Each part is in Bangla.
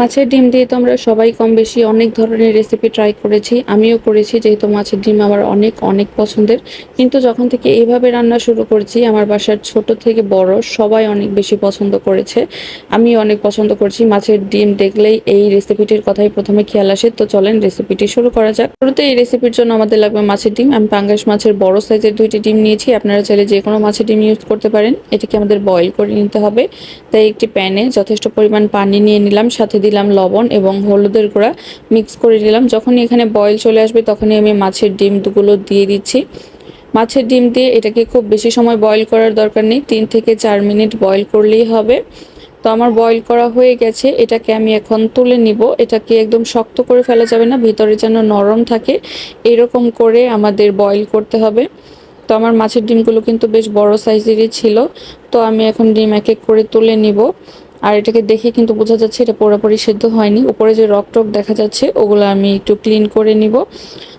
মাছের ডিম দিয়ে তো আমরা সবাই কম বেশি অনেক ধরনের রেসিপি ট্রাই করেছি। আমিও করেছি, যেহেতু মাছের ডিম আমার অনেক অনেক পছন্দের। কিন্তু যখন থেকে এইভাবে রান্না শুরু করেছি, আমার বাসার ছোট থেকে বড় সবাই অনেক বেশি পছন্দ করেছে। আমি অনেক পছন্দ করছি মাছের ডিম দেখলেই এই রেসিপিটির কথাই প্রথমে খেয়াল আসে। তো চলেন রেসিপিটি শুরু করা যাক। শুরুতে এই রেসিপির জন্য আমাদের লাগবে মাছের ডিম। আমি পাঙ্গাস মাছের বড় সাইজের দুইটি ডিম নিয়েছি। আপনারা চাইলে যে কোনো মাছের ডিম ইউজ করতে পারেন। এটিকে আমাদের বয়েল করে নিতে হবে। তাই একটি প্যানে যথেষ্ট পরিমাণ পানি নিয়ে নিলাম। সাথে দিলাম লবণ এবং হলুদের গুঁড়া মিক্স করে নিলাম। যখনই এখানে বয়েল চলে আসবে তখনই আমি মাছের ডিমগুলো দিয়ে দিচ্ছি। মাছের ডিম দিয়ে এটাকে খুব বেশি সময় বয়েল করার দরকার নেই, তিন থেকে চার মিনিট বয়েল করলেই হবে। তো আমার বয়েল করা হয়ে গেছে, এটাকে আমি এখন তুলে নিব। এটাকে একদম শক্ত করে ফেলা যাবে না, ভিতরে যেন নরম থাকে, এরকম করে আমাদের বয়েল করতে হবে। তো আমার মাছের ডিমগুলো কিন্তু বেশ বড় সাইজেরই ছিল, তো আমি এখন ডিম এক এক করে তুলে নিব। আর এটাকে দেখে কিন্তু বোঝা যাচ্ছে এটা পুরোপুরি সেদ্ধ হয়নি। উপরে যে রক টক দেখা যাচ্ছে, ওগুলো আমি একটু ক্লিন করে নিব।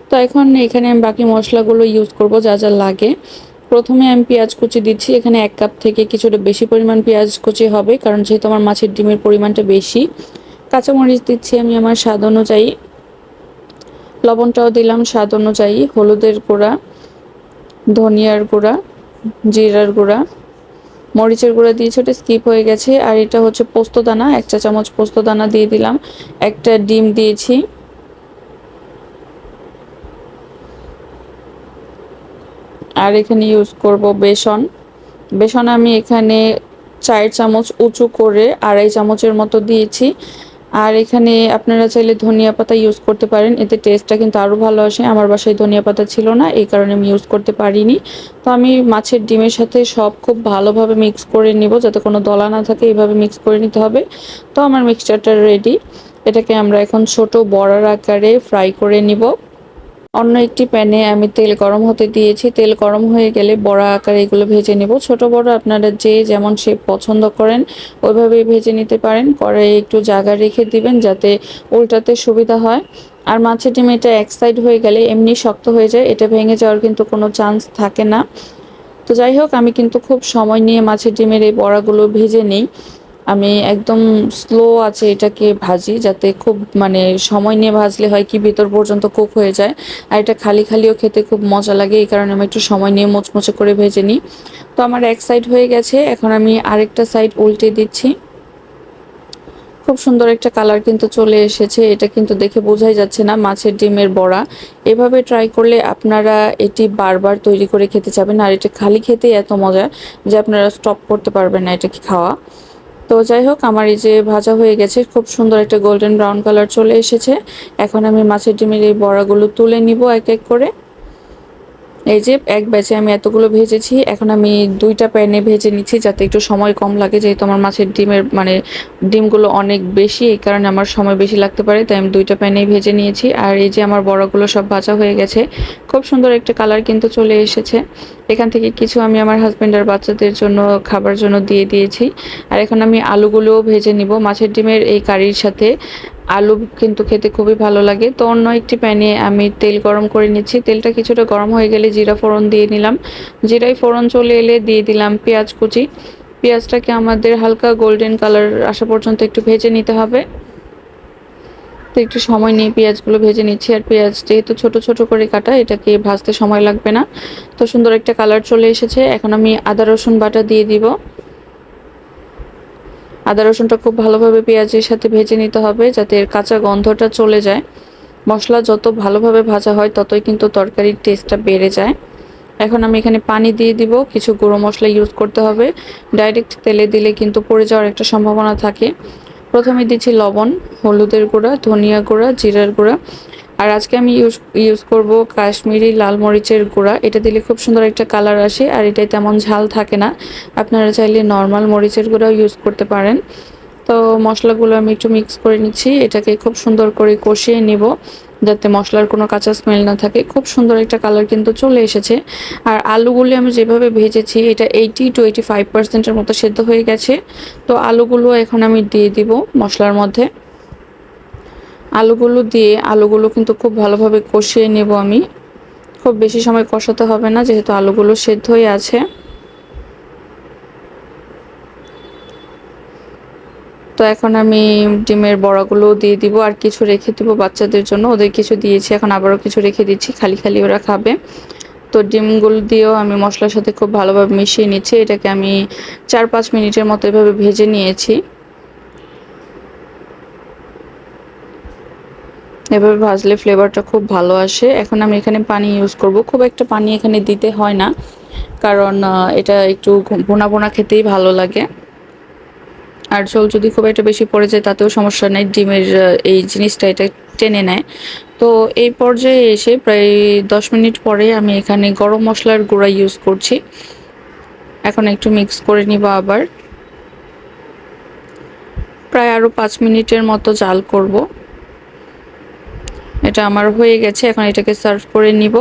তো এখন এখানে আমি বাকি মশলাগুলো ইউজ করব যা যা লাগে। প্রথমে আমি পেঁয়াজ কুচি দিচ্ছি। এখানে এক কাপ থেকে কিছুটা বেশি পরিমাণ পেঁয়াজ কুচি হবে, কারণ যেহেতু আমার মাছের ডিমের পরিমাণটা বেশি। কাঁচামরিচ দিচ্ছি আমি আমার স্বাদ অনুযায়ী। লবণটাও দিলাম স্বাদ অনুযায়ী। হলুদের গুঁড়া, ধনিয়ার গুঁড়া, জিরার গুঁড়া। মরিচের গুঁড়া দিয়েছি ওটা স্কিপ হয়ে গেছে। আর এটা হচ্ছে পোস্ত দানা, এক চা চামচ পোস্ত দানা দিয়ে দিলাম। একটা ডিম দিয়েছি। আর এখানে ইউজ করব বেসন। বেসন আমি এখানে চার চামচ উঁচু করে আড়াই চামচের মতো দিয়েছি। আর এখানে আপনারা চাইলে ধনিয়া পাতা ইউজ করতে পারেন। এতে টেস্টটা কিন্তু আরও ভালো আসে। আমার বাসায় ধনিয়া পাতা ছিল না, এই কারণে আমি ইউজ করতে পারিনি। তো আমি মাছের ডিমের সাথে সব খুব ভালোভাবে মিক্স করে নিব, যাতে কোনো দলা না থাকে, এইভাবে মিক্স করে নিতে হবে। তো আমার মিক্সচারটা রেডি এটাকে আমরা এখন ছোট বড়ার আকারে ফ্রাই করে নিব। অন্য একটি প্যানে আমি তেল গরম হতে দিয়েছি। তেল গরম হয়ে গেলে বড়া আকারে এগুলো ভেজে নেব। ছোট বড় আপনারা যে যেমন শেপ পছন্দ করেন ওইভাবে ভেজে নিতে পারেন। কড়াইয়ে একটু জায়গা রেখে দিবেন যাতে উল্টাতে সুবিধা হয়। আর মাছের ডিম এটা এক সাইড হয়ে গেলে এমনি শক্ত হয়ে যায়। এটা ভেঙে যাওয়ার কিন্তু কোনো চান্স থাকে না। তো যাই হোক, আমি কিন্তু খুব সময় নিয়ে মাছের ডিমের এই বড়াগুলো ভেজে নিই। আমি একদম স্লো আছে এটাকে ভাজি, যাতে খুব মানে সময় নিয়ে ভাজলে হয় কি ভেতর পর্যন্ত কুক হয়ে যায়। আর এটা খালি খালিও খেতে খুব মজা লাগে, এই কারণে আমি একটু সময় নিয়ে মোচমোচে করে ভেজে নিই। তো আমার এক সাইড হয়ে গেছে, এখন আমি আরেকটা সাইড উল্টে দিচ্ছি। খুব সুন্দর একটা কালার কিন্তু চলে এসেছে, এটা কিন্তু দেখে বোঝাই যাচ্ছে না মাছের ডিমের বড়া। এভাবে ট্রাই করলে আপনারা এটি বারবার তৈরি করে খেতে চাবেন, আর এটা খালি খেতে এত মজা যে আপনারা স্টপ করতে পারবেন না এটাকে খাওয়া। তো যাই হোক, আমার এই যে ভাজা হয়ে গেছে, খুব সুন্দর একটা গোল্ডেন ব্রাউন কালার চলে এসেছে। এখন আমি মাছের ডিমের এই বড়াগুলো তুলে নিব এক এক করে। এই যে এক ব্যাচে আমি এতগুলো ভেজেছি, এখন আমি দুইটা প্যানে ভেজে নিচ্ছি যাতে একটু সময় কম লাগে, যেহেতু আমার মাছের ডিমের মানে ডিমগুলো অনেক বেশি, এই কারণে আমার সময় বেশি লাগতে পারে, তাই আমি দুইটা প্যানেই ভেজে নিয়েছি। আর এই যে আমার বড়গুলো সব ভাজা হয়ে গেছে, খুব সুন্দর একটা কালার কিন্তু চলে এসেছে। এখান থেকে কিছু আমি আমার হাজব্যান্ড আর বাচ্চাদের জন্য, খাবার জন্য দিয়ে দিয়েছি। আর এখন আমি আলুগুলোও ভেজে নিব। মাছের ডিমের এই কারির সাথে আলু কিন্তু খেতে খুবই ভালো লাগে। তো অন্য একটি প্যানে আমি তেল গরম করে নিচ্ছি। তেলটা কিছুটা গরম হয়ে গেলে জিরা ফোড়ন দিয়ে নিলাম। জিরাই ফোড়ন চলে এলে দিয়ে দিলাম পেঁয়াজ কুচি। পেঁয়াজটাকে আমাদের হালকা গোল্ডেন কালার আসা পর্যন্ত একটু ভেজে নিতে হবে। তো একটু সময় নিয়ে পেঁয়াজগুলো ভেজে নিচ্ছি। আর পেঁয়াজ যেহেতু ছোট ছোট করে কাটা, এটাকে ভাজতে সময় লাগবে না। তো সুন্দর একটা কালার চলে এসেছে। এখন আমি আদা রসুন বাটা দিয়ে দিব। আদা রসুনটা খুব ভালোভাবে পেঁয়াজের সাথে ভেজে নিতে হবে যাতে এর কাঁচা গন্ধটা চলে যায়। মশলা যত ভালোভাবে ভাজা হয়, ততই কিন্তু তরকারির টেস্টটা বেড়ে যায়। এখন আমি এখানে পানি দিয়ে দিব, কিছু গুঁড়ো মশলা ইউজ করতে হবে। ডাইরেক্ট তেলে দিলে কিন্তু পড়ে যাওয়ার একটা সম্ভাবনা থাকে। প্রথমে দিচ্ছি লবণ, হলুদের গুঁড়া, ধনিয়া গুঁড়া, জিরার গুঁড়া। আর আজকে আমি ইউজ ইউজ করব কাশ্মীরি লাল মরিচের গুঁড়া। এটা দিলে খুব সুন্দর একটা কালার আসে আর এটাই তেমন ঝাল থাকে না। আপনারা চাইলে নর্মাল মরিচের গুঁড়াও ইউজ করতে পারেন। তো মশলাগুলো আমি একটু মিক্স করে নিচ্ছি। এটাকে খুব সুন্দর করে কষিয়ে নিব যাতে মশলার কোনো কাঁচা স্মেল না থাকে। খুব সুন্দর একটা কালার কিন্তু চলে এসেছে। আর আলুগুলি আমি যেভাবে ভেজেছি, এটা এইটি টু এইটি ফাইভ পার্সেন্টের মতো সেদ্ধ হয়ে গেছে। তো আলুগুলো এখন আমি দিয়ে দিব মশলার মধ্যে। আলুগুলো দিয়ে আলুগুলো কিন্তু খুব ভালোভাবে কষিয়ে নেব আমি। খুব বেশি সময় কষাতে হবে না, যেহেতু আলুগুলো সেদ্ধ হয়ে আছে। তো এখন আমি ডিমের বড়াগুলো দিয়ে দিব, আর কিছু রেখে দিব বাচ্চাদের জন্য। ওদের কিছু দিয়েছি, এখন আবারও কিছু রেখে দিচ্ছি, খালি খালি ওরা খাবে। তো ডিমগুলো দিয়েও আমি মশলার সাথে খুব ভালোভাবে মিশিয়ে নিচ্ছি। এটাকে আমি চার পাঁচ মিনিটের মতো এভাবে ভেজে নিয়েছি। এভাবে ভাজলে ফ্লেভারটা খুব ভালো আসে। এখন আমি এখানে পানি ইউজ করব। খুব একটা পানি এখানে দিতে হয় না, কারণ এটা একটু বোনা বোনা খেতেই ভালো লাগে। আর ঝোল যদি খুব একটা বেশি পড়ে যায়, তাতেও সমস্যা নেই, ডিমের এই জিনিসটা এটা টেনে নেয়। তো এই পর্যায়ে এসে প্রায় দশ মিনিট পরে আমি এখানে গরম মশলার গুঁড়া ইউজ করছি। এখন একটু মিক্স করে নিব আবার। প্রায় আরও পাঁচ মিনিটের মতো জাল করব। এটা আমার হয়ে গেছে, এখন এটাকে সার্ভ করে নিব।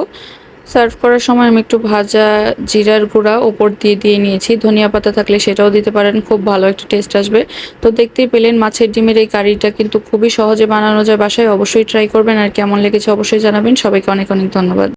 সার্ভ করার সময় আমি একটু ভাজা জিরার গুঁড়া ওপর দিয়ে দিয়ে নিয়েছি। ধনিয়া পাতা থাকলে সেটাও দিতে পারেন, খুব ভালো একটা টেস্ট আসবে। তো দেখতেই পেলেন মাছের ডিমের এই কারিটা কিন্তু খুবই সহজে বানানো যায়, বাসায় অবশ্যই ট্রাই করবেন আর কেমন লেগেছে অবশ্যই জানাবেন। সবাইকে অনেক অনেক ধন্যবাদ।